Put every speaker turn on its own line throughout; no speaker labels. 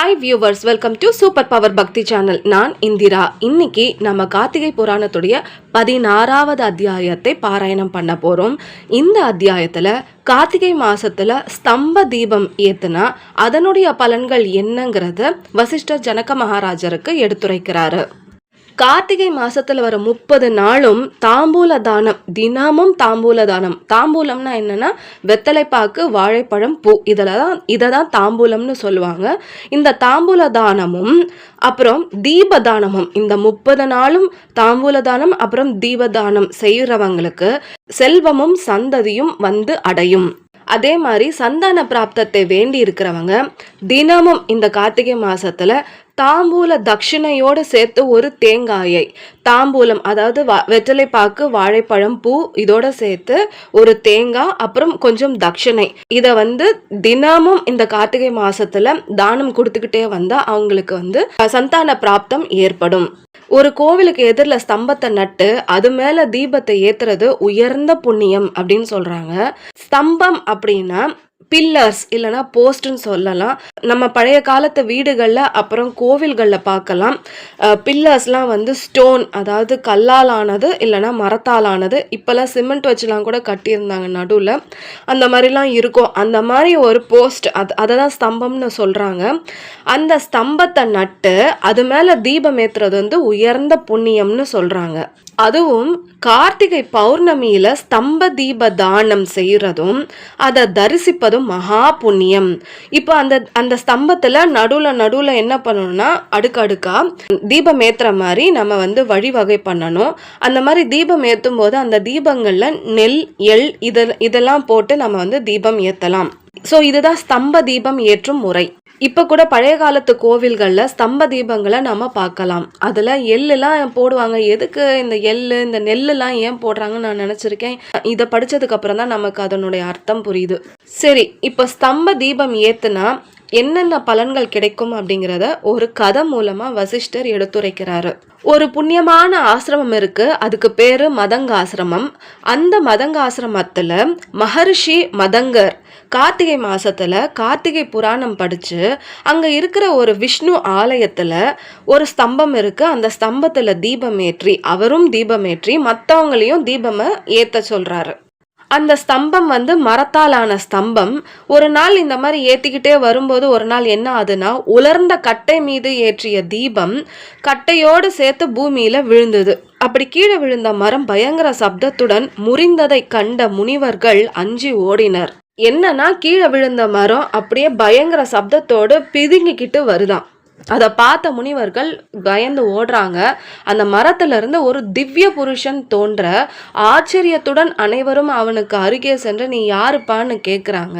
Hi viewers welcome to super power Bhakti channel நான் இந்திரா. இன்னைக்கு நம்ம கார்த்திகை புராணத்துடைய பதினாறாவது அத்தியாயத்தை பாராயணம் பண்ண போகிறோம் இந்த அத்தியாயத்தில் கார்த்திகை மாதத்தில் ஸ்தம்ப தீபம் ஏத்துனா அதனுடைய பலன்கள் என்னங்கிறத வசிஷ்டர் ஜனக மகாராஜருக்கு எடுத்துரைக்கிறாரு. கார்த்திகை மாசத்துல வர முப்பது நாளும் தாம்பூல தானம் தினமும் தாம்பூல தானம். தாம்பூலம்னா என்னன்னா வெத்தலைப்பாக்கு வாழைப்பழம் பூ. இதில் தான் இதை தான் தாம்பூலம்னு சொல்லுவாங்க. இந்த தாம்பூல தானமும் அப்புறம் தீப தானமும். இந்த முப்பது நாளும் தாம்பூல தானம் அப்புறம் தீப தானம் செய்கிறவங்களுக்கு செல்வமும் சந்ததியும் வந்து அடையும். அதே மாதிரி சந்தான பிராப்தத்தை வேண்டி இருக்கிறவங்க தினமும் இந்த கார்த்திகை மாசத்துல தாம்பூல தட்சிணையோடு சேர்த்து ஒரு தேங்காயை தாம்பூலம் அதாவது வா வெற்றிலைப்பாக்கு வாழைப்பழம் பூ இதோட சேர்த்து ஒரு தேங்காய் அப்புறம் கொஞ்சம் தட்சிணை இதை வந்து தினமும் இந்த கார்த்திகை மாசத்துல தானம் கொடுத்துக்கிட்டே வந்தா அவங்களுக்கு வந்து சந்தான பிராப்தம் ஏற்படும். ஒரு கோவிலுக்கு எதிரில் ஸ்தம்பத்தை நட்டு அது மேல தீபத்தை ஏத்துறது உயர்ந்த புண்ணியம் அப்படின்னு சொல்றாங்க. ஸ்தம்பம் அப்படின்னா பில்லர்ஸ் இல்லைன்னா போஸ்ட்னு சொல்லலாம். நம்ம பழைய காலத்து வீடுகளில் அப்புறம் கோவில்களில் பார்க்கலாம். பில்லர்ஸ்லாம் வந்து ஸ்டோன் அதாவது கல்லால் ஆனது இல்லைன்னா மரத்தால் ஆனது இப்போல்லாம் சிமெண்ட் வச்சுலாம் கூட கட்டியிருந்தாங்க நடுவில். அந்த மாதிரிலாம் இருக்கும். அந்த மாதிரி ஒரு போஸ்ட் அது அதை தான் ஸ்தம்பம்னு சொல்கிறாங்க அந்த ஸ்தம்பத்தை நட்டு அது மேலே தீபம் ஏற்றுறது வந்து உயர்ந்த புண்ணியம்னு சொல்கிறாங்க அதுவும் கார்த்திகை பௌர்ணமியில ஸ்தம்ப தீப தானம் செய்யறதும் அதை தரிசிப்பதும் மகா புண்ணியம். இப்போ அந்த அந்த ஸ்தம்பத்துல நடுவுல நடுவுல என்ன பண்ணணும்னா அடுக்கடுக்கா தீபம் ஏத்துற மாதிரி நம்ம வந்து வழிவகை பண்ணணும். அந்த மாதிரி தீபம் ஏத்தும் போது அந்த தீபங்கள்ல நெல் எள் இத இதெல்லாம் போட்டு நம்ம வந்து தீபம் ஏத்தலாம். ஸோ இதுதான் ஸ்தம்ப தீபம் ஏற்றும் முறை. இப்போ கூட பழைய காலத்து கோவில்களில் ஸ்தம்ப தீபங்களை நம்ம பார்க்கலாம். அதில் எள்ளுலாம் போடுவாங்க? எதுக்கு இந்த எள்ளு இந்த நெல்லுலாம் ஏன் போடுறாங்கன்னு நான் நினச்சிருக்கேன். இதை படித்ததுக்கப்புறம் தான் நமக்கு அதனுடைய அர்த்தம் புரியுது. சரி இப்போ ஸ்தம்ப தீபம் ஏத்துனா என்னென்ன பலன்கள் கிடைக்கும் அப்படிங்கிறத ஒரு கதை மூலமா வசிஷ்டர் எடுத்துரைக்கிறாரு. ஒரு புண்ணியமான ஆசிரமம் இருக்கு. அதுக்கு பேரு மதங்க ஆசிரமம் அந்த மதங்க ஆசிரமத்தில் மகரிஷி மதங்கர் கார்த்திகை மாசத்துல கார்த்திகை புராணம் படிச்சு அங்க இருக்கிற ஒரு விஷ்ணு ஆலயத்துல ஒரு ஸ்தம்பம் இருக்கு. அந்த ஸ்தம்பத்துல தீபம் ஏற்றி அவரும் தீபம் ஏற்றி மற்றவங்களையும் தீபமை ஏத்த சொல்றாரு. அந்த ஸ்தம்பம் வந்து மரத்தாலான ஸ்தம்பம். ஒரு நாள் இந்த மாதிரி ஏற்றிக்கிட்டே வரும்போது ஒரு நாள் என்ன ஆகுதுன்னா உலர்ந்த கட்டை மீது ஏற்றிய தீபம் கட்டையோடு சேர்த்து பூமியில் விழுந்தது. அப்படி கீழே விழுந்த மரம் பயங்கர சப்தத்துடன் முறிந்ததை கண்ட முனிவர்கள் அஞ்சி ஓடினர். என்னன்னா கீழே விழுந்த மரம் அப்படியே பயங்கர சப்தத்தோடு பிதுங்கிக்கிட்டு வருதாம். அதை பார்த்த முனிவர்கள் பயந்து ஓடுறாங்க. அந்த மரத்திலிருந்து ஒரு திவ்ய புருஷன் தோன்ற ஆச்சரியத்துடன் அனைவரும் அவனுக்கு அருகே சென்று நீ யாருப்பான்னு கேட்குறாங்க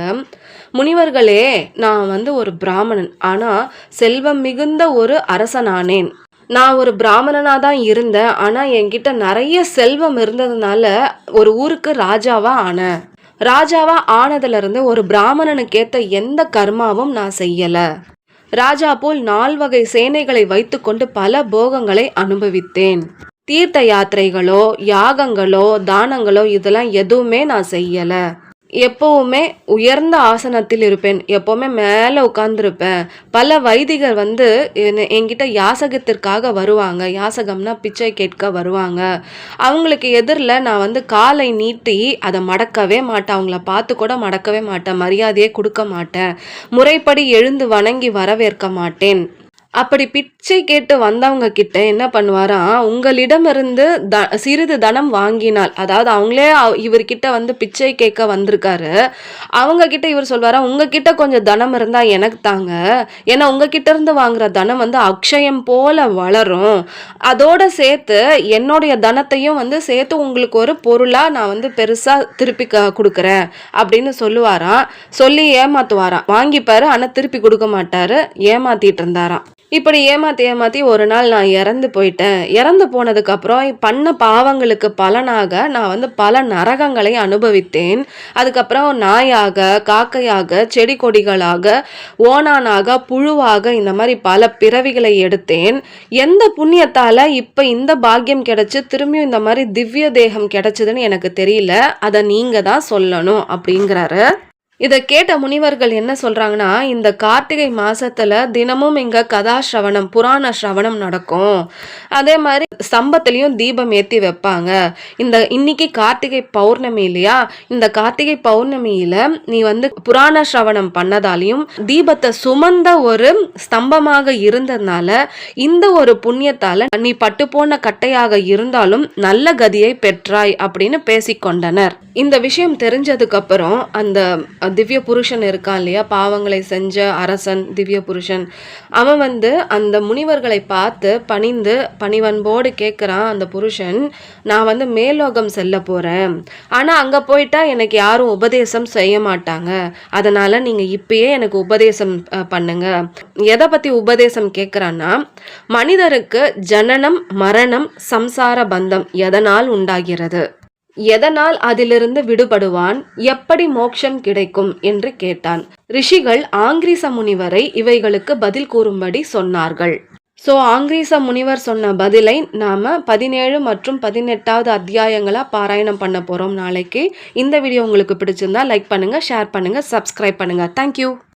முனிவர்களே நான் வந்து ஒரு பிராமணன். ஆனால் செல்வம் மிகுந்த ஒரு அரசனானேன். நான் ஒரு பிராமணனாக தான் இருந்தேன். ஆனால் என்கிட்ட நிறைய செல்வம் இருந்ததுனால ஒரு ஊருக்கு ராஜாவா ஆனேன் ராஜாவா ஆனதுலேருந்து ஒரு பிராமணனுக்கேற்ற எந்த கர்மாவும் நான் செய்யலை. ராஜா போல் நால்வகை சேனைகளை வைத்துக்கொண்டு பல போகங்களை அனுபவித்தேன். தீர்த்த யாத்திரைகளோ யாகங்களோ தானங்களோ இதெல்லாம் எதுவுமே நான் செய்யலை. எப்போவுமே உயர்ந்த ஆசனத்தில் இருப்பேன். எப்போவுமே மேலே உட்காந்துருப்பேன் பல வைதிகர் வந்து என்ன- என்கிட்ட யாசகத்திற்காக வருவாங்க. யாசகம்னா பிச்சை கேட்க வருவாங்க. அவங்களுக்கு எதிரில் நான் வந்து காலை நீட்டி அதை மடக்கவே மாட்டேன். அவங்கள பார்த்து கூட மடக்கவே மாட்டேன். மரியாதையே கொடுக்க மாட்டேன். முறைப்படி எழுந்து வணங்கி வரவேற்க மாட்டேன். அப்படி பிச்சை கேட்டு வந்தவங்க கிட்ட என்ன பண்ணுவாராம் உங்களிடமிருந்து த சிறிது தனம் வாங்கினால் அதாவது அவங்களே இவர்கிட்ட வந்து பிச்சை கேட்க வந்திருக்காரு அவங்க கிட்ட இவர் சொல்வாரா உங்ககிட்ட கொஞ்சம் தனம் இருந்தால் எனக்கு தாங்க ஏன்னா உங்ககிட்ட இருந்து வாங்குற தனம் வந்து அக்ஷயம் போல வளரும் அதோட சேர்த்து என்னுடைய தனத்தையும் வந்து சேர்த்து உங்களுக்கு ஒரு பொருளாக நான் வந்து பெருசாக திருப்பி க கொடுக்குறேன் அப்படின்னு சொல்லுவாராம் சொல்லி ஏமாத்துவாராம் வாங்கிப்பாரு ஆனால் திருப்பி கொடுக்க மாட்டாரு ஏமாத்திட்டு இருந்தாராம் இப்படி ஏமாத்தி ஏமாத்தி ஒரு நாள் நான் இறந்து போயிட்டேன். இறந்து போனதுக்கு அப்புறம் பண்ண பாவங்களுக்கு பலனாக நான் வந்து பல நரகங்களை அனுபவித்தேன். அதுக்கப்புறம் நாயாக காக்கையாக செடி கொடிகளாக ஓனானாக புழுவாக இந்த மாதிரி பல பிறவிகளை எடுத்தேன். எந்த புண்ணியத்தால இப்ப இந்த பாக்கியம் கிடைச்சு திரும்பியும் இந்த மாதிரி திவ்ய தேகம் கிடைச்சதுன்னு எனக்கு தெரியல. அதை நீங்க தான் சொல்லணும் அப்படிங்கிறாரு. இதை கேட்ட முனிவர்கள் என்ன சொல்கிறாங்கன்னா இந்த கார்த்திகை மாதத்தில் தினமும் இங்கே கதா ஸ்ரவணம் புராண ஸ்ரவணம் நடக்கும். அதே மாதிரி ஸ்தம்பத்துலேயும் தீபம் ஏற்றி வைப்பாங்க. இந்த இன்னைக்கு கார்த்திகை பௌர்ணமி இல்லையா? இந்த கார்த்திகை பௌர்ணமியில் நீ வந்து புராண ஸ்ரவணம் பண்ணதாலையும் தீபத்தை சுமந்த ஒரு ஸ்தம்பமாக இருந்ததுனால இந்த ஒரு புண்ணியத்தால் நீ பட்டுப்போன கட்டையாக இருந்தாலும் நல்ல கதியை பெற்றாய் அப்படின்னு பேசிக்கொண்டனர். இந்த விஷயம் தெரிஞ்சதுக்கப்புறம் அந்த திவ்ய புருஷன் இருக்கான் இல்லையா? பாவங்களை செஞ்ச அரசன் திவ்ய புருஷன் அவன் வந்து அந்த முனிவர்களை பார்த்து பணிந்து பணிவன்போடு கேட்குறான் அந்த புருஷன் நான் வந்து மேலோகம் செல்ல போகிறேன் ஆனால் அங்கே போயிட்டா எனக்கு யாரும் உபதேசம் செய்ய மாட்டாங்க. அதனால் நீங்கள் இப்பயே எனக்கு உபதேசம் பண்ணுங்க. எதை பற்றி உபதேசம் கேட்குறான்னா மனிதருக்கு ஜனனம் மரணம் சம்சார பந்தம் எதனால் உண்டாகிறது? எதனால் அதிலிருந்து விடுபடுவான்? எப்படி மோட்சம் கிடைக்கும்? என்று கேட்டான். ரிஷிகள் ஆங்கிரிச முனிவரை இவைகளுக்கு பதில் கூறும்படி சொன்னார்கள். ஸோ ஆங்கிரீச முனிவர் சொன்ன பதிலை நாம பதினேழு மற்றும் பதினெட்டாவது அத்தியாயங்களா பாராயணம் பண்ண போறோம் நாளைக்கு. இந்த வீடியோ உங்களுக்கு பிடிச்சிருந்தா லைக் பண்ணுங்க ஷேர் பண்ணுங்க சப்ஸ்கிரைப் பண்ணுங்க. தேங்க்யூ